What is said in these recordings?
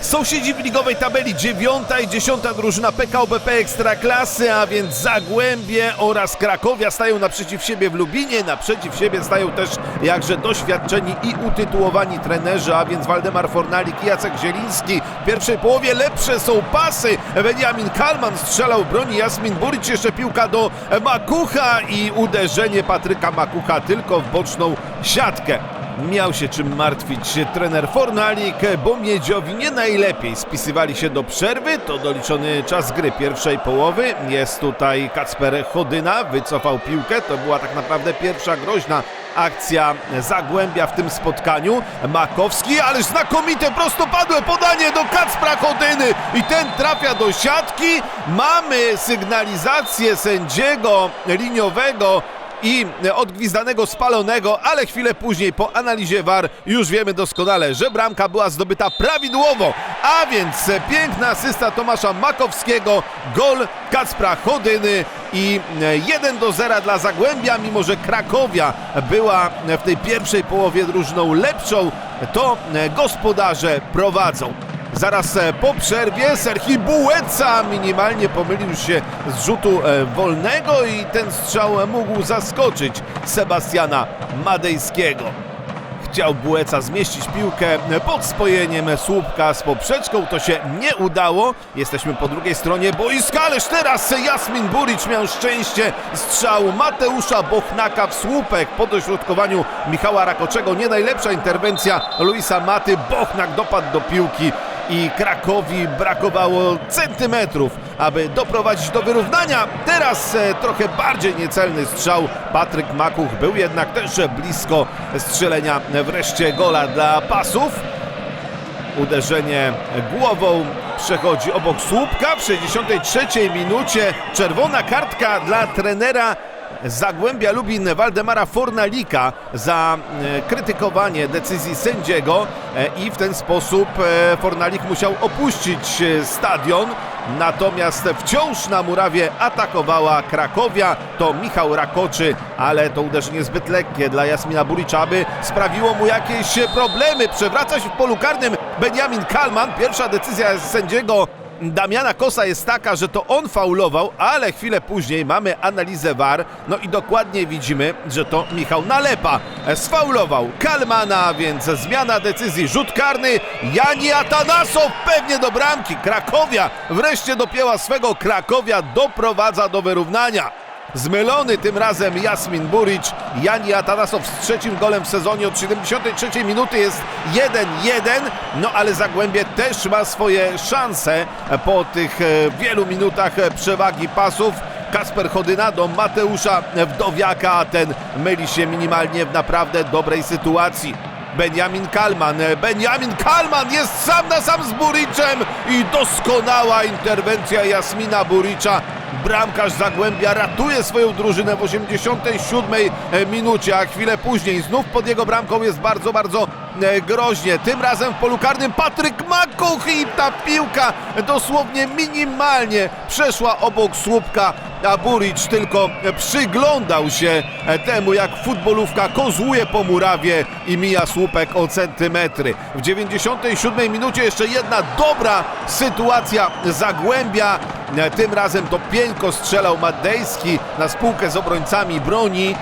Sąsiedzi w ligowej tabeli dziewiąta i dziesiąta drużyna PKO BP Ekstraklasy, a więc Zagłębie oraz Krakowia stają naprzeciw siebie w Lubinie. Naprzeciw siebie stają też jakże doświadczeni i utytułowani trenerzy, a więc Waldemar Fornalik i Jacek Zieliński. W pierwszej połowie lepsze są pasy. Benjamin Kalman strzelał broni, Jasmin Buric jeszcze piłka do Makucha i uderzenie Patryka Makucha tylko w boczną siatkę. Miał się czym martwić trener Fornalik, bo Miedziowi nie najlepiej spisywali się do przerwy. To doliczony czas gry pierwszej połowy. Jest tutaj Kacper Chodyna, wycofał piłkę. To była tak naprawdę pierwsza groźna akcja Zagłębia w tym spotkaniu. Makowski, ależ znakomite prostopadłe podanie do Kacpra Chodyny i ten trafia do siatki. Mamy sygnalizację sędziego liniowego i odgwizdanego spalonego, ale chwilę później po analizie VAR już wiemy doskonale, że bramka była zdobyta prawidłowo, a więc piękna asysta Tomasza Makowskiego, gol Kacpra Chodyny i 1 do 0 dla Zagłębia, mimo że Krakowia była w tej pierwszej połowie drużyną lepszą, to gospodarze prowadzą. Zaraz e, po przerwie Serhi Bułeca minimalnie pomylił się z rzutu e, wolnego i ten strzał mógł zaskoczyć Sebastiana Madejskiego. Chciał Bułeca zmieścić piłkę pod spojeniem słupka z poprzeczką. To się nie udało. Jesteśmy po drugiej stronie boiska, ależ teraz Jasmin Buric miał szczęście strzału Mateusza Bochnaka w słupek po dośrodkowaniu Michała Rakoczego. Nie najlepsza interwencja Luisa Maty. Bochnak dopadł do piłki i Krakowi brakowało centymetrów, aby doprowadzić do wyrównania. Teraz e, trochę bardziej niecelny strzał. Patryk Makuch był jednak też blisko strzelenia wreszcie gola dla pasów. Uderzenie głową przechodzi obok słupka w 63 minucie. Czerwona kartka dla trenera Zagłębia Lubin Waldemara Fornalika za e, krytykowanie decyzji sędziego e, i w ten sposób e, Fornalik musiał opuścić stadion. Natomiast wciąż na murawie atakowała Krakowia. To Michał Rakoczy, ale to uderzenie zbyt lekkie dla Jasmina Buricza, aby sprawiło mu jakieś problemy. Przewraca się w polu karnym Benjamin Kalman. Pierwsza decyzja sędziego Damiana Kosa jest taka, że to on faulował, ale chwilę później mamy analizę VAR, no i dokładnie widzimy, że to Michał Nalepa sfaulował Kalmana, więc zmiana decyzji, rzut karny, Jani Atanasow pewnie do bramki, Krakowia wreszcie dopięła swego, Krakowia doprowadza do wyrównania. Zmylony tym razem Jasmin Buric. Jani Atanasow z trzecim golem w sezonie od 73 minuty jest 1-1. No ale Zagłębie też ma swoje szanse po tych e, wielu minutach przewagi pasów. Kasper Chodyna do Mateusza Wdowiaka, ten myli się minimalnie w naprawdę dobrej sytuacji. Benjamin Kalman. Benjamin Kalman jest sam na sam z Buricem i doskonała interwencja Jasmina Buricza. Bramkarz Zagłębia ratuje swoją drużynę w 87 minucie, a chwilę później znów pod jego bramką jest bardzo, bardzo e, groźnie. Tym razem w polu karnym Patryk Makuch i ta piłka dosłownie minimalnie przeszła obok słupka, a Buric tylko przyglądał się temu, jak futbolówka kozłuje po murawie i mija słupek o centymetry. W 97 minucie jeszcze jedna dobra sytuacja Zagłębia. Tym razem to pieńko strzelał Madejski na spółkę z obrońcami broni.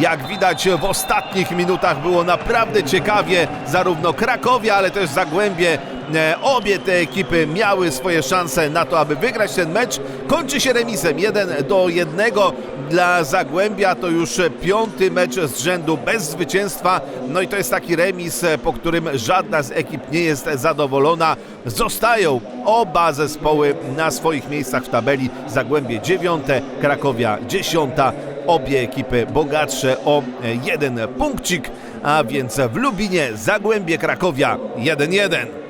Jak widać w ostatnich minutach było naprawdę ciekawie, zarówno Krakowia, ale też Zagłębie. E, Obie te ekipy miały swoje szanse na to, aby wygrać ten mecz. Kończy się remisem 1 do 1 dla Zagłębia. To już piąty mecz z rzędu bez zwycięstwa. No i to jest taki remis, e, po którym żadna z ekip nie jest zadowolona. Zostają oba zespoły na swoich miejscach w tabeli. Zagłębie 9, Krakowia 10 obie ekipy bogatsze o jeden punkcik, a więc w Lubinie Zagłębie Krakowia 1-1.